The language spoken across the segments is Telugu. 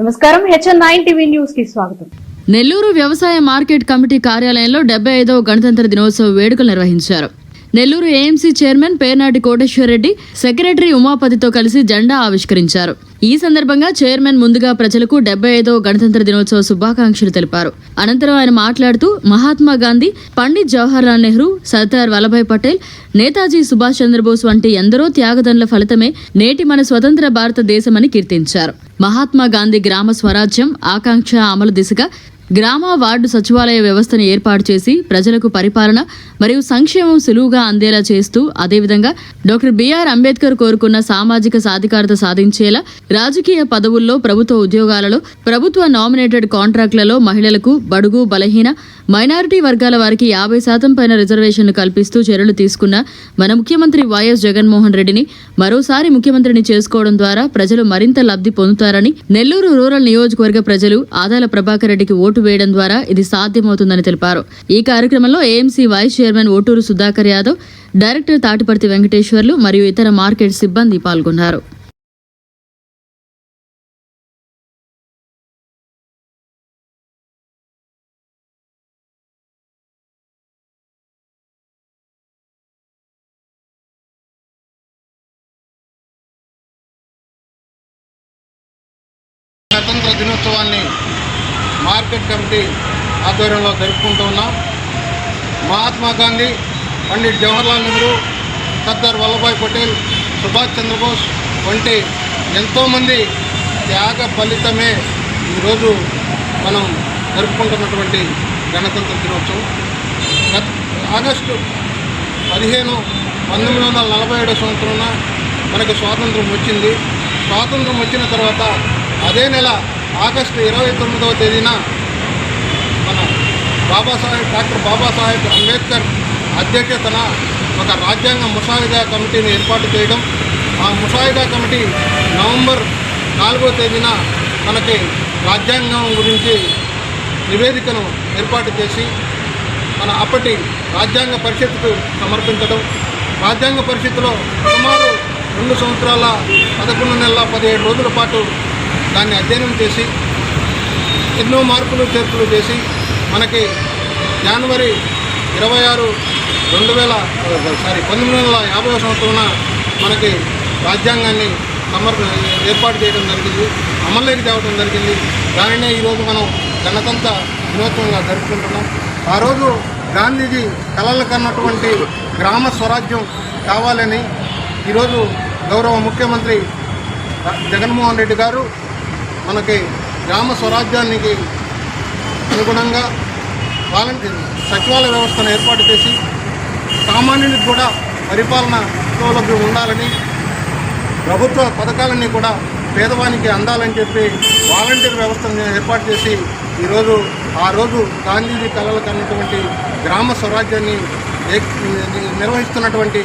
నమస్కారం. హెచ్ఎన్ నైన్ టీవీ న్యూస్కి స్వాగతం. నెల్లూరు వ్యవసాయ మార్కెట్ కమిటీ కార్యాలయంలో డెబ్బై ఐదవ గణతంత్ర దినోత్సవ వేడుకలు నిర్వహించారు. Nellore AMC chairman Pernati Koteswar Reddy secretary ఉమాపతితో కలిసి జెండా ఆవిష్కరించారు. ఈ సందర్భంగా చైర్మన్ ముందుగా ప్రజలకు డెబ్బై ఐదవ గణతంత్ర దినోత్సవ శుభాకాంక్షలు తెలిపారు. అనంతరం ఆయన మాట్లాడుతూ మహాత్మా గాంధీ పండిత్ జవహర్లాల్ నెహ్రూ సర్దార్ వల్లభాయ్ పటేల్ నేతాజీ సుభాష్ చంద్రబోస్ వంటి ఎందరో త్యాగదనుల ఫలితమే నేటి మన స్వతంత్ర భారతదేశమని కీర్తించారు. మహాత్మా గాంధీ గ్రామ స్వరాజ్యం ఆకాంక్ష అమలు దిశగా గ్రామ వార్డు సచివాలయ వ్యవస్థను ఏర్పాటు చేసి ప్రజలకు పరిపాలన మరియు సంక్షేమం సులువుగా అందేలా చేస్తూ అదేవిధంగా డాక్టర్ బిఆర్ అంబేద్కర్ కోరుకున్న సామాజిక సాధికారత సాధించేలా రాజకీయ పదవుల్లో ప్రభుత్వ ఉద్యోగాలలో ప్రభుత్వ నామినేటెడ్ కాంట్రాక్టులలో మహిళలకు బడుగు బలహీన మైనారిటీ వర్గాల వారికి యాభై శాతం పైన రిజర్వేషన్లు కల్పిస్తూ చర్యలు తీసుకున్న మన ముఖ్యమంత్రి వైఎస్ జగన్మోహన్ రెడ్డిని మరోసారి ముఖ్యమంత్రిని చేసుకోవడం ద్వారా ప్రజలు మరింత లబ్ధి పొందుతారని నెల్లూరు రూరల్ నియోజకవర్గ ప్రజలు ఆదాల ప్రభాకర్ రెడ్డికి ఓటు వేయడం ద్వారా ఇది సాధ్యమవుతుందని తెలిపారు. ఈ కార్యక్రమంలో AMC vice chairman Oturu Sudhakar Yadav director Tatiparthi Venkateswarlu మరియు ఇతర మార్కెట్ సిబ్బంది పాల్గొన్నారు. స్వాతంత్ర దినోత్సవాన్ని మార్కెట్ కమిటీ ఆధ్వర్యంలో జరుపుకుంటూ ఉన్నాం. మహాత్మా గాంధీ పండిట్ జవహర్లాల్ నెహ్రూ సర్దార్ వల్లభాయ్ పటేల్ సుభాష్ చంద్రబోస్ వంటి ఎంతోమంది త్యాగ ఫలితమే ఈరోజు మనం జరుపుకుంటున్నటువంటి గణతంత్ర దినోత్సవం. గత ఆగస్టు పదిహేను పంతొమ్మిది వందల నలభై ఏడో సంవత్సరంలో మనకి స్వాతంత్రం వచ్చింది. స్వాతంత్రం వచ్చిన తర్వాత అదే నెల ఆగస్టు ఇరవై తొమ్మిదవ తేదీన మన బాబాసాహెబ్ డాక్టర్ బాబాసాహెబ్ అంబేద్కర్ అధ్యక్షతన ఒక రాజ్యాంగ ముసాయిదా కమిటీని ఏర్పాటు చేయడం. ఆ ముసాయిదా కమిటీ నవంబర్ నాలుగో తేదీన మనకి రాజ్యాంగం గురించి నివేదికను ఏర్పాటు చేసి మన అప్పటి రాజ్యాంగ పరిషత్తుకు సమర్పించడం. రాజ్యాంగ పరిషత్తులో సుమారు రెండు సంవత్సరాల పదకొండు నెలల పదిహేడు రోజుల పాటు దాన్ని అధ్యయనం చేసి ఎన్నో మార్పులు చేర్పులు చేసి మనకి జనవరి ఇరవై ఆరు రెండు వేల సారీ పంతొమ్మిది వందల యాభై సంవత్సరాన మనకి రాజ్యాంగాన్ని సమర్ ఏర్పాటు చేయడం జరిగింది అమల్లోకి తేవడం జరిగింది. దానినే ఈరోజు మనం గణతంత్ర దినోత్సవంగా జరుపుకుంటున్నాం. ఆ రోజు గాంధీజీ కలలు కన్నటువంటి గ్రామ స్వరాజ్యం కావాలని ఈరోజు గౌరవ ముఖ్యమంత్రి జగన్మోహన్ రెడ్డి గారు మనకి గ్రామ స్వరాజ్యానికి అనుగుణంగా వాలంటీర్ సచివాలయ వ్యవస్థను ఏర్పాటు చేసి సామాన్యునికి కూడా పరిపాలన సౌలభ్యం ఉండాలని ప్రభుత్వ పథకాలన్నీ కూడా పేదవానికి అందాలని చెప్పి వాలంటీర్ వ్యవస్థను ఏర్పాటు చేసి ఈరోజు ఆ రోజు గాంధీజీ కళలు అన్నటువంటి గ్రామ స్వరాజ్యాన్ని నిర్వహిస్తున్నటువంటి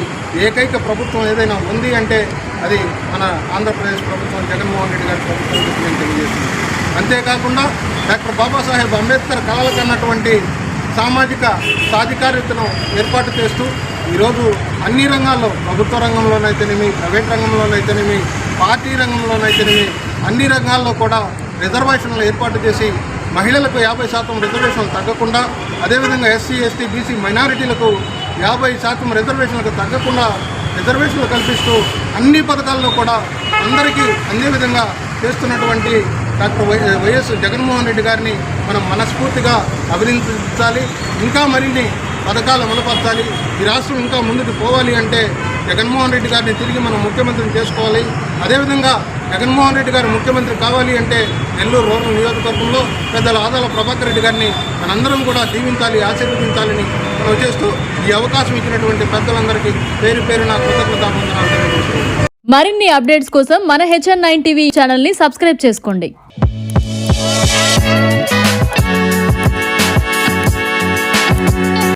ఏకైక ప్రభుత్వం ఏదైనా ఉంది అంటే అది మన ఆంధ్రప్రదేశ్ ప్రభుత్వం జగన్మోహన్ రెడ్డి గారి ప్రభుత్వం నేను తెలియజేస్తున్నాను. అంతేకాకుండా డాక్టర్ బాబాసాహెబ్ అంబేద్కర్ కళలకు అన్నటువంటి సామాజిక సాధికారితను ఏర్పాటు చేస్తూ ఈరోజు అన్ని రంగాల్లో ప్రభుత్వ రంగంలోనైతేనేమి ప్రైవేట్ రంగంలోనైతేనేమి పార్టీ రంగంలోనైతేనేమి అన్ని రంగాల్లో కూడా రిజర్వేషన్లు ఏర్పాటు చేసి మహిళలకు యాభై శాతం రిజర్వేషన్లు తగ్గకుండా అదేవిధంగా ఎస్సీ ఎస్టీ బీసీ మైనారిటీలకు యాభై శాతం రిజర్వేషన్లకు తగ్గకుండా రిజర్వేషన్లు కల్పిస్తూ అన్ని పథకాల్లో కూడా అందరికీ అందే విధంగా చేస్తున్నటువంటి doctor Y YS Jaganmohan Reddy గారిని మనం మనస్ఫూర్తిగా అభినందించాలి. ఇంకా మరిన్ని పథకాలు అమలుపరచాలి. ఈ రాష్ట్రం ఇంకా ముందుకు పోవాలి అంటే జగన్మోహన్ రెడ్డి గారిని తిరిగి మనం ముఖ్యమంత్రిని చేసుకోవాలి. అదేవిధంగా జగన్మోహన్ రెడ్డి గారు ముఖ్యమంత్రి కావాలి అంటే నెల్లూరు రూరల్ నియోజకవర్గంలో పెద్దల ఆదాల ప్రభాకర్ రెడ్డి గారిని మనందరం కూడా దీవించాలి ఆశీర్వదించాలని మనం చేస్తూ ఈ అవకాశం ఇచ్చినటువంటి పెద్దలందరికీ పేరు పేరున కృతజ్ఞతాబంధనాలు మరిన్ని అప్డేట్స్ కోసం మన హెచ్ఎన్ నైన్ టీవీ ఛానల్ని సబ్స్క్రైబ్ చేసుకోండి.